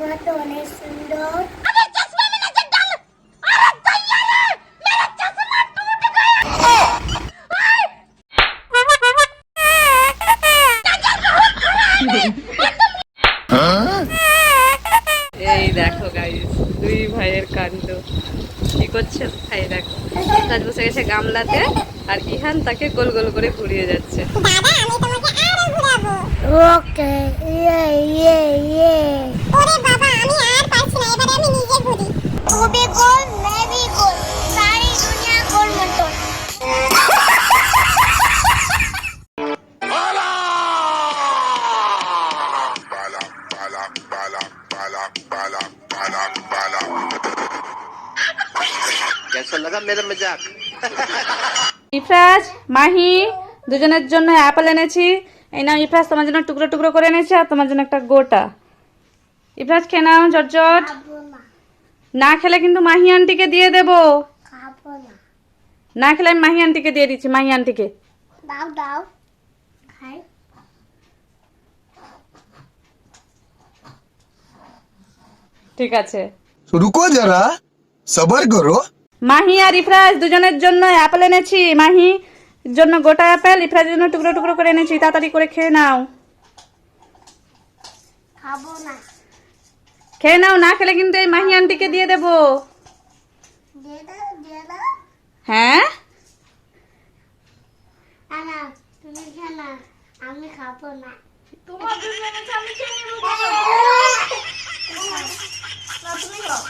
মতো অনেক সুন্দর। এই দেখো গাইস দুই ভাইয়ের কাণ্ড। কি করছে ভাই দেখো রাজ বসে গেছে গামলাতে আর ইহান তাকে গোল গোল করে ঘুরিয়ে যাচ্ছে। দাদা আমি তোমাকে আরও ঘুরাবো। ওকে ইয়ে ইয়ে ইয়ে। ইফরাজ মাহি দুজনের জন্য অ্যাপেল এনেছি। এই নাম ইফরাজ তোমার জন্য টুকরো টুকরো করে এনেছি আর তোমার জন্য একটা গোটা। ইফরাজ খেয়ে নাও না খেলে কিন্তু মাহি আন্টিকে দিয়ে না খেলে আমি মাহি আন্টিকে দিয়ে দিচ্ছি মাহি আন্টিকে। দাও দাও। ঠিক আছে। রুকো যারা করো। মাহি আর ইফরাজ দুজনের জন্য অ্যাপেল এনেছি। মাহি জন্য গোটা অ্যাপেল ইফরাজের জন্য টুকরো টুকরো করে এনেছি। তাড়াতাড়ি করে খেয়ে নাও। খাব না। খেয়ে নাও না খেলে কিন্তু এই মাহি আন্টিকে দিয়ে দেবো। হ্যাঁ? আমি খাব না। তোমার জন্য আমি খেয়ে নেব। না তুমি খাও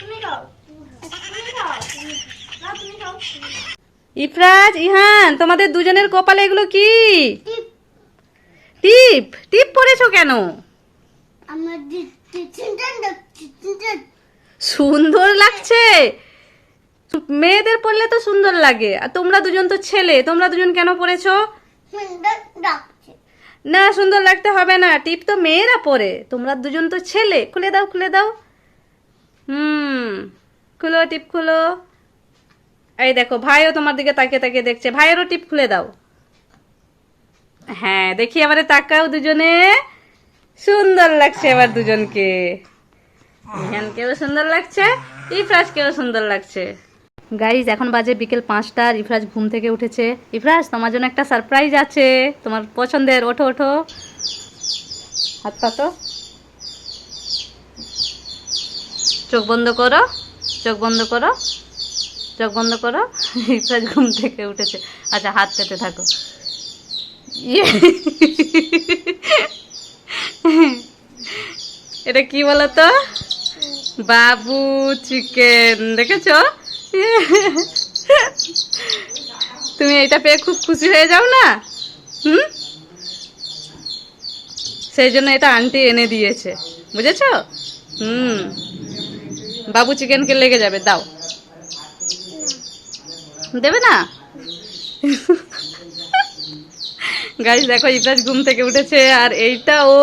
তুমি খাও। ইফরাজ, ইহান, তোমাদের দুজনের কপালে এগুলো কি? টিপ। টিপ। পরেছো কেন? সুন্দর লাগছে। মেয়েদের পরলে তো সুন্দর লাগে। আর তোমরা দুজন তো ছেলে, তোমরা দুজন কেন পরেছো ডাকছে না, সুন্দর লাগতে হবে না। টিপ তো মেয়েরা পরে তোমরা দুজন তো ছেলে। খুলে দাও খুলে দাও। হুম। খুলো, টিপ খুলো। এই দেখো, ভাইও তোমার দিকে তাকিয়ে তাকিয়ে দেখছে। ভাইয়েরও টিপ খুলে দাও। হ্যাঁ দেখি এবারে তাকাও দুজনে। সুন্দর লাগছে এবার দুজনকে। ইহানকেও সুন্দর লাগছে ইফরাজকেও সুন্দর লাগছে। গাইজ এখন বাজে বিকেল পাঁচটা, আর ইফরাজ ঘুম থেকে উঠেছে। ইফরাজ, তোমার জন্য একটা সারপ্রাইজ আছে। তোমার পছন্দের, ওঠো ওঠো। হাত পাতো চোখ বন্ধ করো। চোখ বন্ধ করো। চোখ বন্ধ করো। ইফরাজ ঘুম থেকে উঠেছে। আচ্ছা হাত পেতে থাকো। ইয়ে। এটা কি বলো তো বাবু চিকেন, দেখেছ? তুমি এটা পেয়ে খুব খুশি হয়ে যাও না? হুম? সেই জন্য এটা আন্টি এনে দিয়েছে। বুঝেছ? হুম। বাবু চিকেনকে লেগে যাবে, দাও। দেবে না? গাইস দেখো ইফরাজ ঘুম থেকে উঠেছে, আর এইটা ও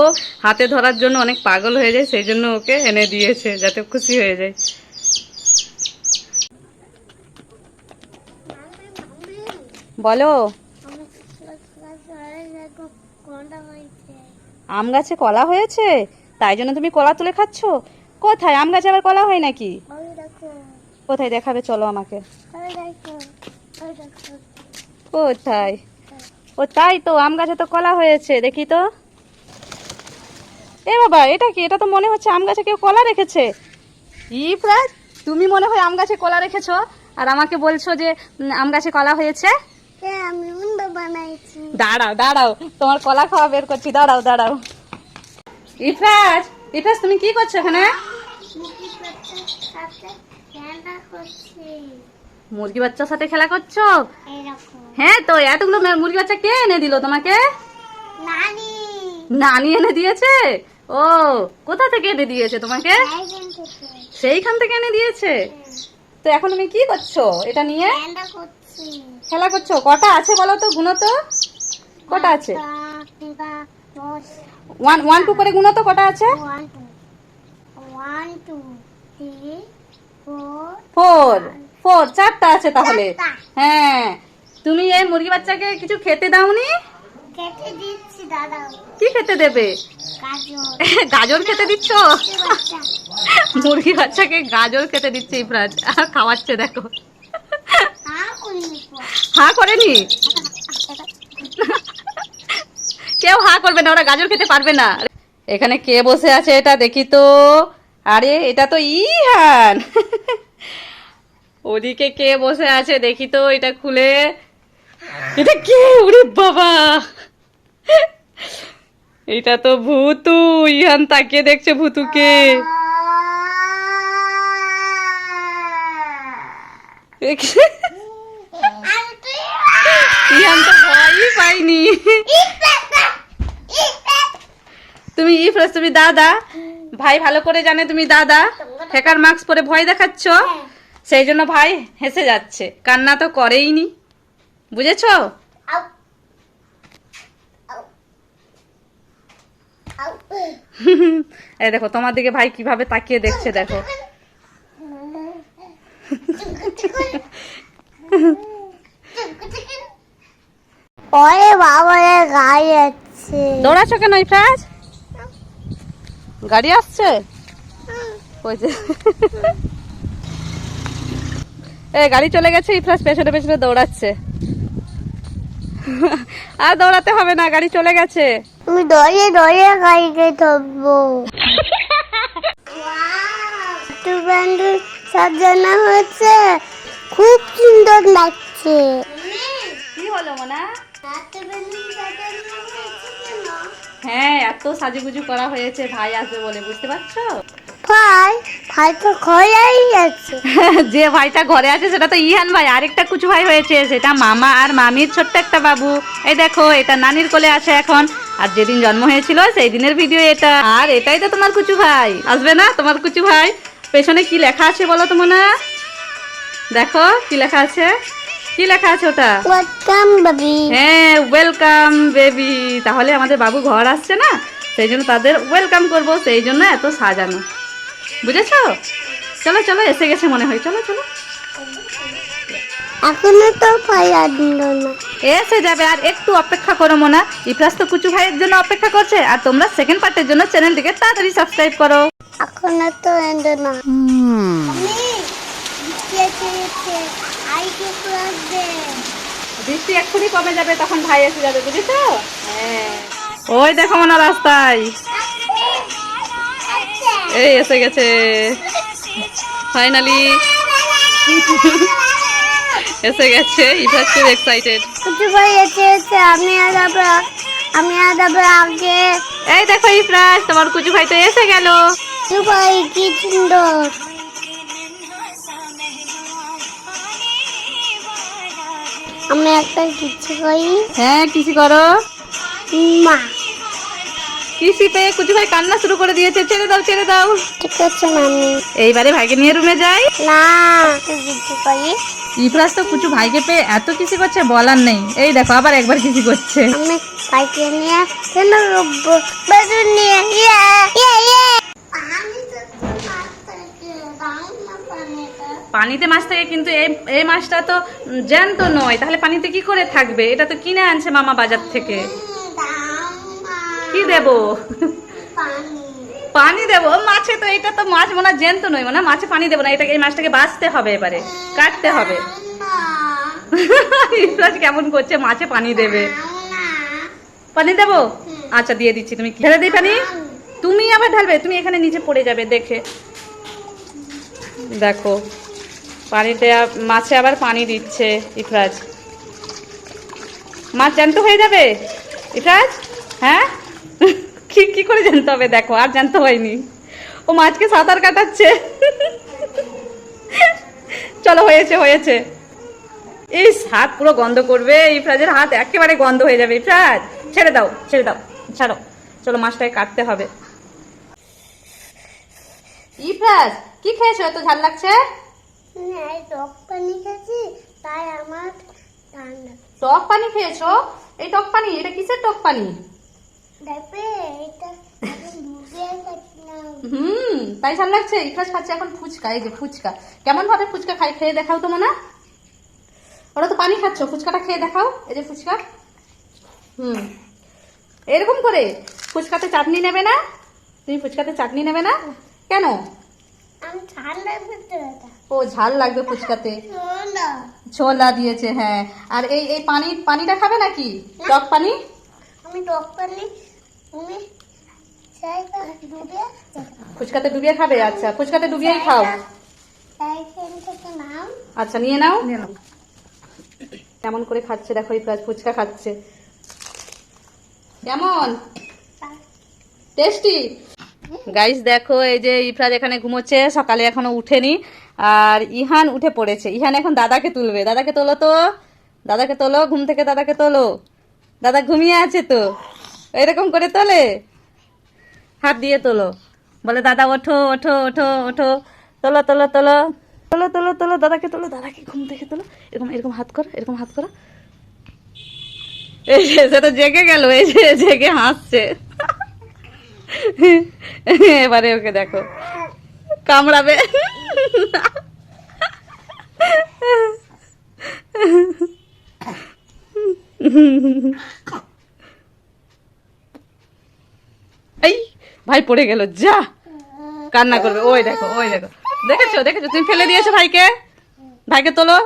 হাতে ধরার জন্য অনেক পাগল হয়ে যায়, সেই জন্য ওকে এনে দিয়েছে, যাতে খুশি হয়ে যায়। বলো। আম গাছে কলা হয়েছে? তাই জন্য তুমি কলা তুলে খাচ্ছ? কোথায়? আম গাছে আবার কলা হয় নাকি? কোথায় দেখাবে? চলো আমাকে। কোথায়? ও তাই তো আম গাছে তো কলা হয়েছে দেখি তো। এ বাবা এটা কি? এটা তো মনে হচ্ছে আম গাছে কেউ কলা রেখেছে। ই প্রায় তুমি মনে হয় আম গাছে কলা রেখেছো? আর আমাকে বলছো যে আম গাছে কলা হয়েছে? বানাইছি। দাঁড়াও দাঁড়াও তোমার কলা খাওয়া বের করছি দাঁড়াও দাঁড়াও। ইফরাজ ইফরাজ তুমি কি করছ এখানে? মুরগি বাচ্চার সাথে খেলা করছ? হ্যাঁ তো এতগুলো মুরগি বাচ্চা কে এনে দিল তোমাকে? নানি। নানি এনে দিয়েছে? ও কোথা থেকে এনে দিয়েছে তোমাকে? সেইখান থেকে। এনে দিয়েছে? তো এখন তুমি কি করছ এটা নিয়ে? খেলা করছ? কটা আছে বলো তো গুনো তো। কটা আছে? ওয়ান ওয়ান টু করে গুনো তো কটা আছে? ফোর ফোর ফোর চারটা আছে তাহলে। হ্যাঁ। তুমি এই মুরগি বাচ্চাকে কিছু খেতে দাওনি? কেটে দিচ্ছি দাদা। কি খেতে দেবে? গাজর। খেতে দিচ্ছ? বাচ্চা। মুরগি বাচ্চাকে গাজর খেতে দিচ্ছে ইফরাজ আর খাওয়াচ্ছে দেখো। হা করেনি? কেউ হা করবে না ওরা গাজর খেতে পারবে না। এখানে কে বসে আছে এটা দেখি তো। আরে এটা তো ইহান ওদিকে কে বসে আছে দেখি তো এটা খুলে এটা কে উরে বাবা এটা তো ভূতু ইহান তাকিয়ে দেখছে ভূতুকে ইহান তো ভয়ই পাইনি তুমি ইফরাজ তুমি দাদা ভাই ভালো করে জানে তুমি দাদা। হ্যাকার মাস্ক পরে ভয় দেখাচ্ছ? সেই জন্য ভাই হেসে যাচ্ছে। কান্না তো করেই নি বুঝেছ এই দেখো তোমার দিকে ভাই কীভাবে তাকিয়ে দেখছে দেখো। ওরে বাবা যাচ্ছে দৌড়াচ্ছ কেন ইফরাজ গাড়ি আসছে? ওই যে। এ গাড়ি চলে গেছে ইফরাজ পেছনে পেছনে দৌড়াচ্ছে। আর দৌড়াতে হবে না গাড়ি চলে গেছে। তুমি দড়িয়ে দড়িয়ে গাড়িকে ধরবো একটু ব্যান্ডু সাজানো হয়েছে। খুব সুন্দর লাগছে। কি হলো মোনা? হ্যাঁ এত সাজুগুজু করা হয়েছে ভাই আসবে বলে বুঝতে পারছ? ভাই ভাই তো ঘরেই আছে। যে ভাইটা ঘরে আছে সেটা তো ইহান ভাই আরেকটা কুচু ভাই হয়েছে সেটা মামা আর মামির ছোট্ট একটা বাবু। এই দেখো এটা নানির কোলে আছে এখন আর যেদিন জন্ম হয়েছিল সেই দিনের ভিডিও এটা। আর এটাই তো তোমার কুচু ভাই। আসবে না তোমার কুচু ভাই? পেছনে কি লেখা আছে বলো তো মনে দেখো কি লেখা আছে? কি লেখা আছে ওটা? ওয়েলকাম বেবি হ্যাঁ ওয়েলকাম বেবি তাহলে আমাদের বাবু ঘর আসছে না? সেই জন্য তাদের ওয়েলকাম করব সেই জন্য এত সাজানো। বুঝেছ? চলো চলো এসে গেছে মনে হয়। চলো চলো। এখনও তো এসে যাবে আর একটু অপেক্ষা করো মোনা। ইফরাজ তো কুচু ভাইয়ের জন্য অপেক্ষা করছে আর তোমরা সেকেন্ড পার্টের জন্য চ্যানেলটিকে তাড়াতাড়ি সাবস্ক্রাইব করো। এখনও তো এলো না। বৃষ্টি এক্ষুনি কমে যাবে তখন ভাই এসে যাবে বুঝেছ? হ্যাঁ। ওই দেখো মোনা রাস্তায়। এই এসে গেছে। ফাইনালি এসে গেছে ইফরাজ খুব এক্সাইটেড এসে এসে আমি আর যাব আমি আর যাব আগে এই দেখো ইফরাজ তোমার কুচু ভাই তো এসে গেল। ভাই কি সুন্দর। আমি একটা কিছু করি। হ্যাঁ কিসি করো। মা। কিসি পেয়ে কুচু ভাই কান্না শুরু করে দিয়েছে। ছেড়ে দাও ছেড়ে দাও। ঠিক আছে মামি। এইবারে ভাইকে নিয়ে রুমে যাই। না কিছু করি। ইফরাজ তো কুচু ভাইকে পেয়ে এত কিসি করছে বলার নেই। এই দেখো আবার একবার কিসি করছে। আমি বাইকে নিয়ে কেন রুবো নিয়ে ইয়ে ইয়ে ইয়ে। পানিতে মাছ থাকে কিন্তু এই এই মাছটা তো জ্যান্ত নয়। তাহলে পানিতে কি করে থাকবে? এটা তো কিনে আনছে মামা বাজার থেকে। কি দেব? পানি দেবো? মাছে তো এটা তো মাছ মনে জ্যান্ত নয় মানে মাছে পানি দেবো না। এটাকে এই মাছটাকে বাঁচতে হবে এবারে কাটতে হবে। ইফরাজ কেমন করছে? মাছে পানি দেবে। পানি দেবো? আচ্ছা দিয়ে দিচ্ছি। তুমি ঢেলে দিই পানি? তুমি আবার ঢালবে? তুমি এখানে নিচে পড়ে যাবে দেখে। দেখো, পানিতে মাছে আবার পানি দিচ্ছে ইফরাজ। মাছ জ্যান্ত হয়ে যাবে? ইফরাজ? হ্যাঁ? কি কি করে জানতে হবে দেখো, আর জানতে হয়নি। ও মাছকে সাঁতার কাটাচ্ছে। চলো, হয়েছে হয়েছে। এই হাত পুরো গন্ধ করবে। ইফরাজের হাত একেবারে গন্ধ হয়ে যাবে। ইফরাজ, ছেড়ে দাও ছেড়ে দাও, ছাড়ো। চলো, মাছটাকে কাটতে হবে। ইফরাজ কি খেয়েছো? এত ঝাল লাগছে? টক পানি খাচ্ছি তাই আমার টক পানি খেয়েছো? এই টক পানি এটা কিসের টক পানি? হুম তাই ঝাল লাগছে? ইফরাজ খাচ্ছে এখন ফুচকা এই যে ফুচকা। কেমন ভাবে ফুচকা খাই খেয়ে দেখাও তো মনে। ওরা তো পানি খাচ্ছ ফুচকাটা খেয়ে দেখাও এই যে ফুচকা। হুম। এরকম করে ফুচকাতে চাটনি নেবে না? তুমি ফুচকাতে চাটনি নেবে না? কেন? ও ঝাল লাগবে ফুচকাতে? ছোলা। দিয়েছে হ্যাঁ। আর এই এই পানি পানিটা খাবে নাকি? টক পানি? আমি ডক্টর নি তুমি ফুচকাতে ডুবিয়ে খাবে? আচ্ছা ফুচকাতে ডুবিয়েই খাও। আচ্ছা নিয়ে নাও। কেমন করে খাচ্ছে দেখো এই ফুচকা খাচ্ছে। কেমন? টেস্টি? গাইস দেখো, এই যে ইফরাজ এখানে ঘুমোচ্ছে, সকালে এখনও উঠেনি। আর ইহান উঠে পড়েছে। ইহান এখন দাদাকে তুলবে। দাদাকে তোলো তো। দাদাকে তোলো, ঘুম থেকে দাদাকে তোলো। দাদা ঘুমিয়ে আছে তো। এরকম করে তোলে। হাত দিয়ে তোলো। বলে, দাদা, ওঠো ওঠো ওঠো ওঠো। তোলো তোলো তোলো। তোলো তোলো তোলো, দাদাকে তোলো। দাদাকে ঘুম থেকে তোলো। এরকম এরকম হাত করো, এরকম হাত করো। এই যে, সে তো জেগে গেল। এই যে, জেগে হাসছে। এবারে ওকে দেখো। কামড়াবে। এই, ভাই পড়ে গেল, যা। কান্না করবে। ওই দেখো ওই দেখো। দেখেছ দেখেছ? তুমি ফেলে দিয়েছ ভাইকে? ভাইকে তোলো।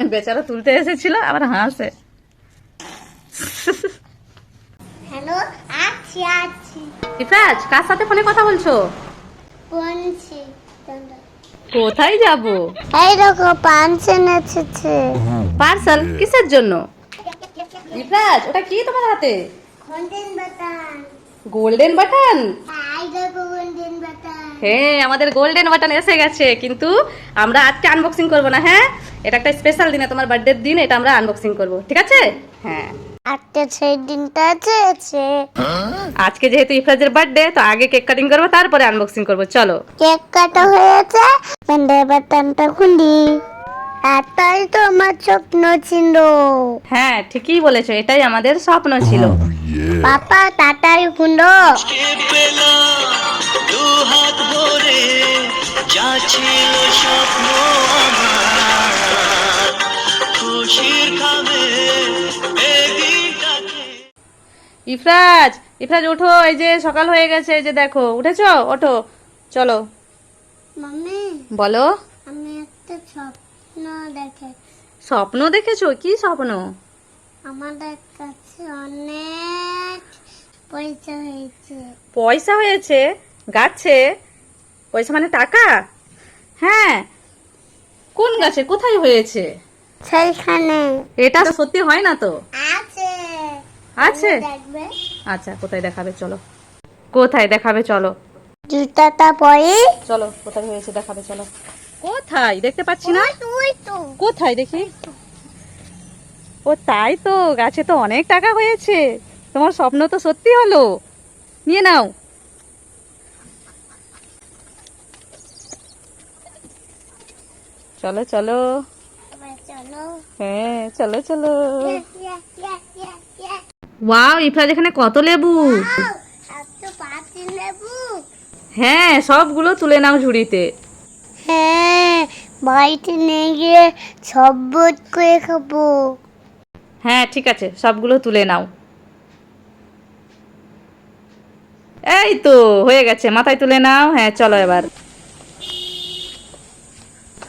বেচারা তুলতে এসেছিল, আবার হাসে। আছি আছি। ইফরাজ কার সাথে ফোনে কথা বলছো? বলছি কোথায় যাব? এই দেখো পাঞ্চেন এসেছে। পার্সেল? কিসের জন্য? ইফরাজ ওটা কি তোমার হাতে? গোল্ডেন বাটন গোল্ডেন বাটন এই দেখো গোল্ডেন বাটন হ্যাঁ আমাদের গোল্ডেন বাটন এসে গেছে কিন্তু আমরা আজকে আনবক্সিং করব না হ্যাঁ? এটা একটা স্পেশাল দিনে তোমার বার্থডের দিন এটা আমরা আনবক্সিং করব ঠিক আছে? হ্যাঁ। আজকে সেই দিনটা আছে আজকে যেহেতু ইফরাজের বার্থডে তো আগে কেক কাটিং করব তারপরে আনবক্সিং করব চলো। কেক কাটা হয়েছে গোল্ডেন বাটনটা খুলি। এটাই তো আমার স্বপ্ন ছিল। হ্যাঁ ঠিকই বলেছ এটাই আমাদের স্বপ্ন ছিল। পাপা যা ছিল স্বপ্ন আমার খুশির খাবে ইফরাজ ইফরাজ ওঠো এই যে সকাল হয়ে গেছে এই যে দেখো উঠেছো? ওঠো চলো। মাম্মি বলো। আমি একটা স্বপ্ন দেখে স্বপ্ন দেখেছ? কি স্বপ্ন? আমাদের কাছে অনেক পয়সা হয়েছে। পয়সা হয়েছে? গাছে? পয়সা মানে টাকা? হ্যাঁ। কোন গাছে? কোথায় হয়েছে? সেইখানে। এটা সত্যি হয় না তো? আছে। আছে? আচ্ছা কোথায় দেখাবে? চলো। কোথায় দেখাবে? চলো। জুতাটা পরে। চলো কোথায় হয়েছে দেখাবে? চলো। কোথায়? দেখতে পাচ্ছি না? তুই কোথায় দেখি? ও তাই তো গাছে তো অনেক টাকা হয়েছে। তোমার স্বপ্ন তো সত্যি হলো। নিয়ে নাও। চলো চলো। চলো। হ্যাঁ চলো চলো। ওয়াও ইফরাজ এখানে কত লেবু? হ্যাঁ সবগুলো তুলে নাও ঝুড়িতে। হ্যাঁ বাড়িতে নিয়ে গিয়ে বোধ করে খাব হ্যাঁ ঠিক আছে, সবগুলো তুলে নাও। এই তো, হয়ে গেছে, মাথায় তুলে নাও। হ্যাঁ চলো এবার।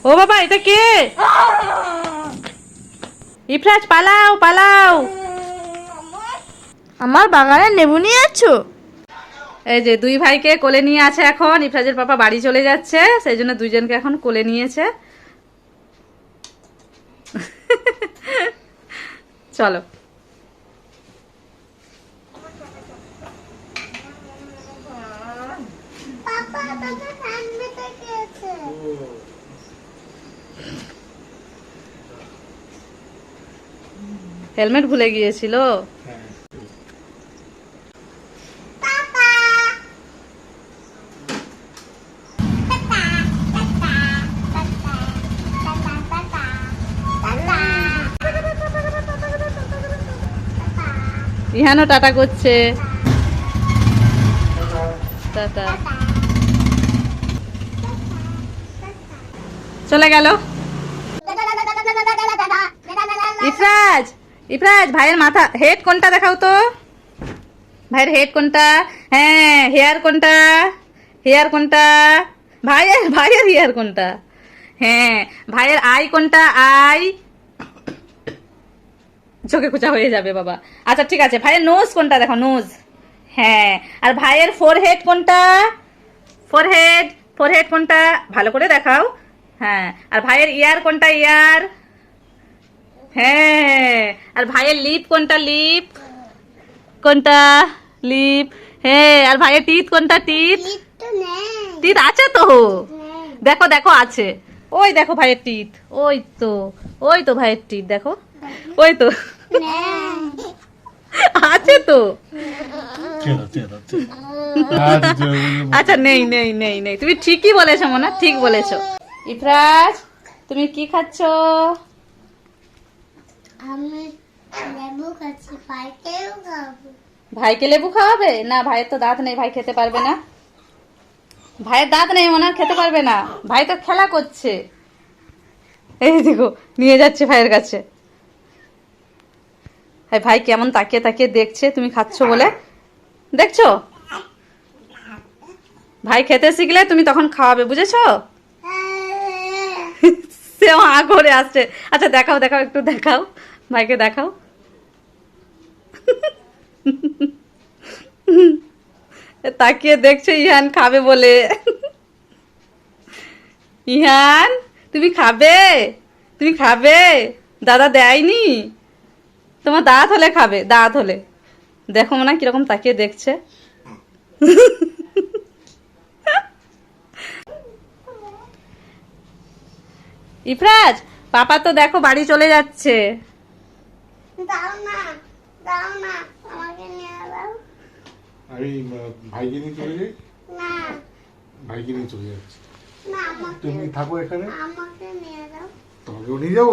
ও বাবা, এটা কে? ইফরাজ, পালাও পালাও। আমার বাগানে নেবু নিয়ে আছো? এই যে দুই ভাইকে কোলে নিয়ে আছে এখন ইফরাজের পাপা বাড়ি চলে যাচ্ছে সেই জন্য দুইজনকে এখন কোলে নিয়েছে। চলো। হেলমেট ভুলে গিয়েছিল? ইহানও টাটা করছে। টাটা। চলে গেল। ইফরাজ ইফরাজ, ভাইয়ের মাথা হেড কোনটা দেখাও তো? ভাইয়ের হেড কোনটা? হ্যাঁ হেয়ার কোনটা? হেয়ার কোনটা? ভাইয়ের ভাইয়ের হেয়ার কোনটা? হ্যাঁ ভাইয়ের আই কোনটা? আই চোখে খোঁচা হয়ে যাবে বাবা। আচ্ছা ঠিক আছে। ভাইয়ের নোজ কোনটা? দেখো নোজ হ্যাঁ। আর ভাইয়ের ফোর হেড কোনটা? ফোর হেড ফোর হেড কোনটা? ভালো করে দেখাও। হ্যাঁ। আর ভাইয়ের ইয়ার কোনটা? ইয়ার হ্যাঁ। আর ভাইয়ের লিপ কোনটা? লিপ কোনটা? লিপ হ্যাঁ। আর ভাইয়ের টিথ কোনটা? টিথ লিপ তো নেই। টিথ আছে তো? দেখো দেখো আছে। ওই দেখো ভাইয়ের টিথ ওই তো। ওই তো ভাইয়ের টিথ দেখো। ওই তো। আছে তো। আচ্ছা নেই নেই নেই নেই। তুমি ঠিকই বলেছ মনে ঠিক বলেছ। ইফরাজ তুমি কি খাচ্ছ? আমি লেবু খাচ্ছি পাইকেও খাব। ভাইকে লেবু খাওয়াবে? না ভাইয়ের তো দাঁত নেই ভাই খেতে পারবে না। ভাইয়ের দাঁত নেই মনে খেতে পারবে না। ভাই তো খেলা করছে। এই দেখো নিয়ে যাচ্ছে ভাইয়ের কাছে। এই ভাই কেমন তাকিয়ে তাকিয়ে দেখছে, তুমি খাচ্ছ বলে? দেখছ? ভাই খেতে শিখলে তুমি তখন খাওয়াবে, বুঝেছ? সেও আ করে আসছে। আচ্ছা দেখাও দেখাও, একটু দেখাও। ভাইকে দেখাও। তাকিয়ে দেখছ ইহান খাবে বলে। ইহান, তুমি খাবে? তুমি খাবে? দাদা দেয়নি? তোমার দাঁত হলে খাবে দাঁত হলে। দেখো মনে হয় কীরকম তাকিয়ে দেখছে। ইফরাজ পাপা তো দেখো বাড়ি চলে যাচ্ছে। দাও না দাও না আমাকে নিয়ে দাও। আমি ভাইকে নিয়ে চলে যাই? না। ভাইকে নিয়ে চলে যাচ্ছি। না তুমি থাকো এখানে? আমাকে নিয়ে তোমাকেও নিয়ে যাব?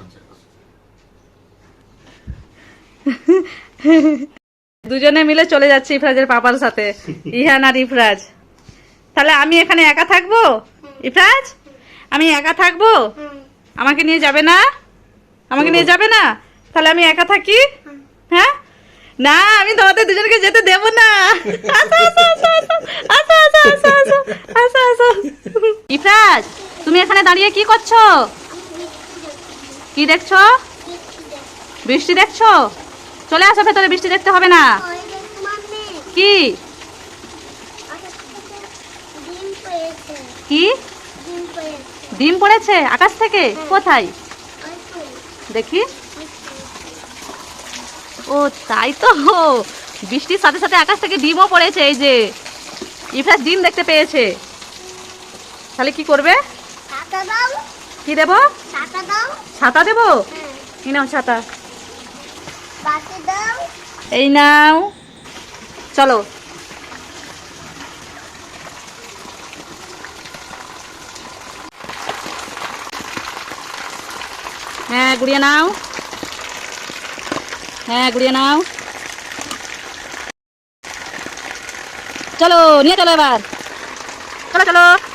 আচ্ছা। দুজনে মিলে চলে যাচ্ছে ইফরাজের পাপার সাথে। ইহান আর ইফরাজ। তাহলে আমি এখানে একা থাকব? ইফরাজ? আমি একা থাকব? আমাকে নিয়ে যাবে না? আমাকে নিয়ে যাবে না? তাহলে আমি একা থাকি? হ্যাঁ? না, আমি তোমাদের দুজনকে যেতে দেব না। ইফরাজ, তুমি এখানে দাঁড়িয়ে কি করছ? কি দেখছ? বৃষ্টি দেখছ? চলে আসো ভেতরে বৃষ্টি দেখতে হবে না। কি? ডিম কি? ডিম পড়েছে আকাশ থেকে? কোথায়? দেখি। ও তাই তো। বৃষ্টির সাথে সাথে আকাশ থেকে ডিমও পড়েছে এই যে। ইফরাজ ডিম দেখতে পেয়েছে। তাহলে কি করবে? কি দেব? ছাতা দেব? এই নাও ছাতা? এই নাও। চলো। হ্যাঁ গুড়িয়ে নাও। হ্যাঁ গুড়িয়ে নাও। চলো, নিয়ে চলো এবার। চলো চলো।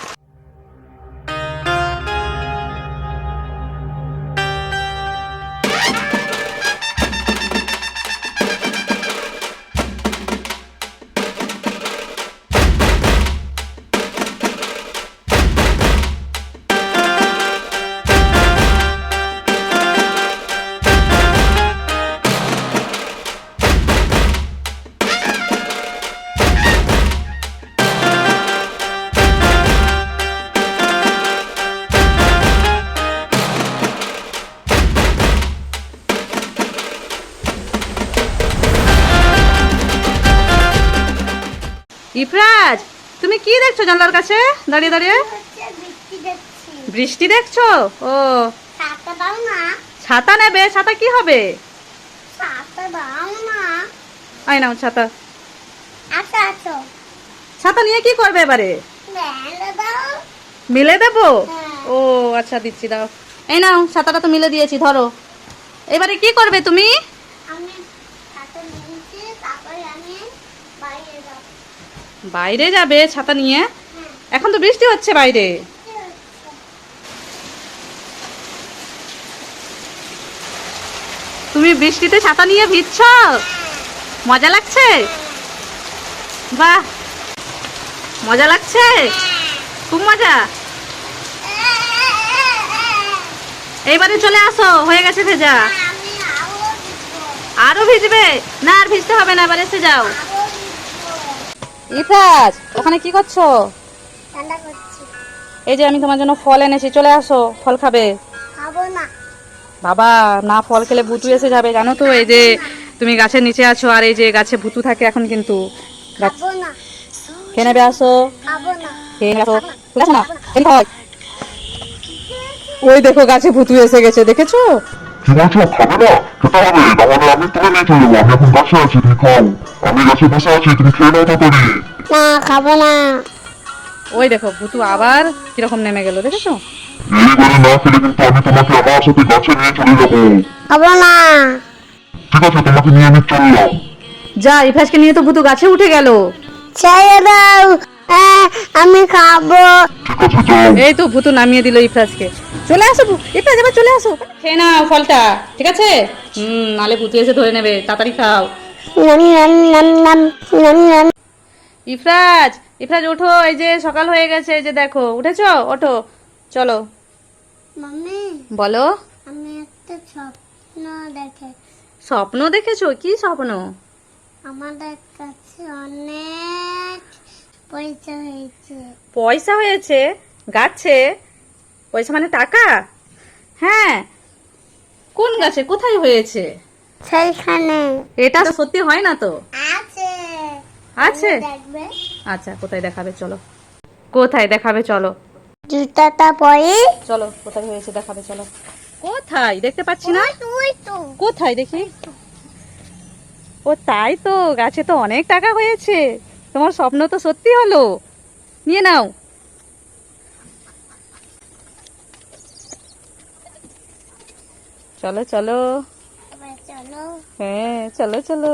জানলার কাছে? দাঁড়িয়ে দাঁড়িয়ে। বৃষ্টি দেখছি? ও। ছাতা নেবে? ছাতা কি হবে? ছাতা। ছাতা নিয়ে কি করবে এবারে? মিলে দেবো। ও আচ্ছা দিচ্ছি, দাও। এই নাও, ছাতাটা তো মিলে দিয়েছি, ধরো। এবারে কি করবে তুমি? বাইরে যাবে ছাতা নিয়ে। এখন তো বৃষ্টি হচ্ছে বাইরে। তুমি বৃষ্টিতে ছাতা নিয়ে ভিজছ? মজা লাগছে? বাহ, মজা লাগছে? খুব মজা। এইবারে চলে আসো, হয়ে গেছে ভেজা। আরও ভিজবে? না, আর ভিজতে হবে না, এবার এসে যাও। ইফরাজ, ওখানে কি করছ? ঠান্ডা করছি। এই যে আমি তোমার জন্য ফল এনেছি চলে আসো ফল খাবে। খাব না। বাবা না ফল খেলে ভুতু এসে যাবে জানো তো এই যে তুমি গাছের নিচে আছো আর এই যে গাছে ভুতু থাকে এখন কিন্তু। গাছ খাব না। খেয়ে নেবে আসো। খাব না। খেয়ে আসো। আসো না ওই দেখো গাছে ভুতু এসে গেছে দেখেছ? কি খাবে না? খেতে হবে নাহলে আমি তুলে নিয়ে চলে আমি এখন গাছে আছি তুমি খাও। আমি গাছে বসে আছি তুমি খেয়ে নাও তাড়াতাড়ি। না খাব না। ওই দেখো ভুতু আবার কীরকম নেমে গেল দেখেছ? এইবারে না খেলে কিন্তু আমি তোমাকে আমার সাথে গাছে নিয়ে চলে যাব। খাব না। ঠিক আছে তোমাকে নিয়ে আমি চললাম যা ইফাসকে নিয়ে তো ভুতু গাছে উঠে গেল। ছেড়ে দাও। আমি খাব। এই তো ভুতু নামিয়ে দিল ইফরাজকে চলে আসো ইফরাজ এবার চলে আসো। খেয়ে নাও ফলটা ঠিক আছে? হুম নালে ভুতু এসে ধরে নেবে তাড়াতাড়ি খাও। নাম নাম নাম নাম নাম নাম। ইফরাজ ইফরাজ ওঠো এই যে সকাল হয়ে গেছে এই যে দেখো উঠেছো? ওঠো চলো। মাম্মি বলো। আমি একটা স্বপ্ন দেখে স্বপ্ন দেখেছ? কি স্বপ্ন? আমাদের কাছে অনেক পয়সা হয়েছে। পয়সা হয়েছে? গাছে? পয়সা মানে টাকা? হ্যাঁ। কোন গাছে? কোথায় হয়েছে? সেইখানে। এটা তো সত্যি হয় না তো? আছে। আছে? দেখবে। আচ্ছা কোথায় দেখাবে? চলো। কোথায় দেখাবে? চলো। জুতাটা পরে? চলো কোথায় হয়েছে দেখাবে? চলো। কোথায়? দেখতে পাচ্ছি না? তুই তো কোথায় দেখি? ও তাই তো গাছে তো অনেক টাকা হয়েছে। তোমার স্বপ্ন তো সত্যি হলো। নিয়ে নাও। চলো চলো। হ্যাঁ চলো চলো।